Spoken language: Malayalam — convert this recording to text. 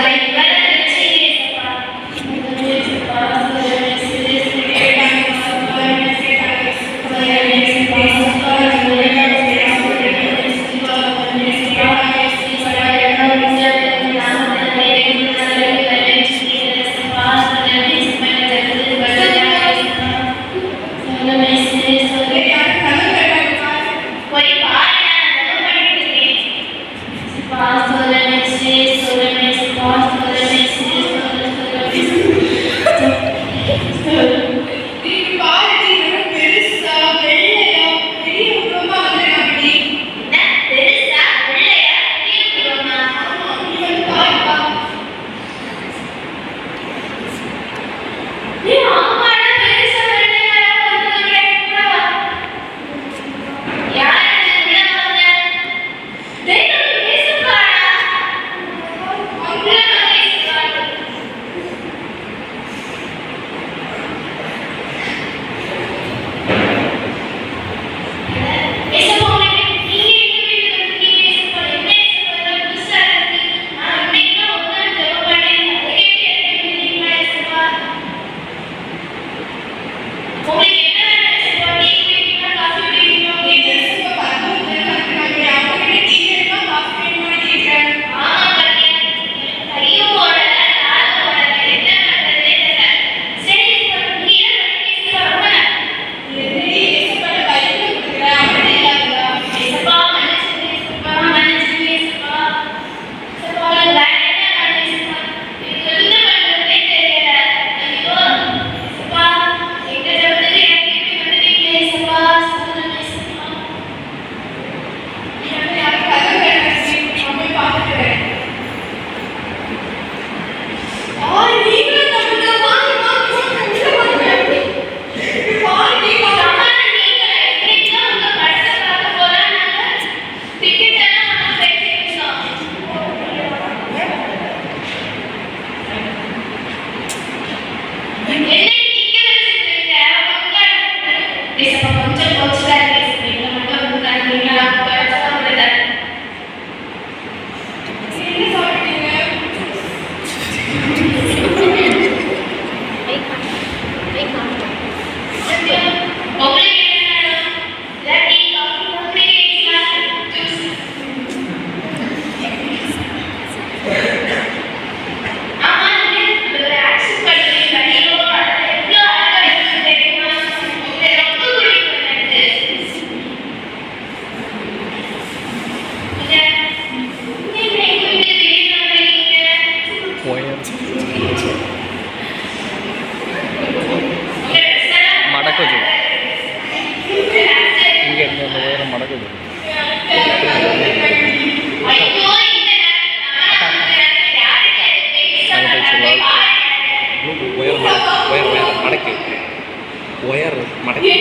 Amém. മടക്കോ ചെയ്യും. എനിക്ക് വേറെ മടക്കോ ചെയ്യും. വയർ മടക്കി. വയർ മടക്കി.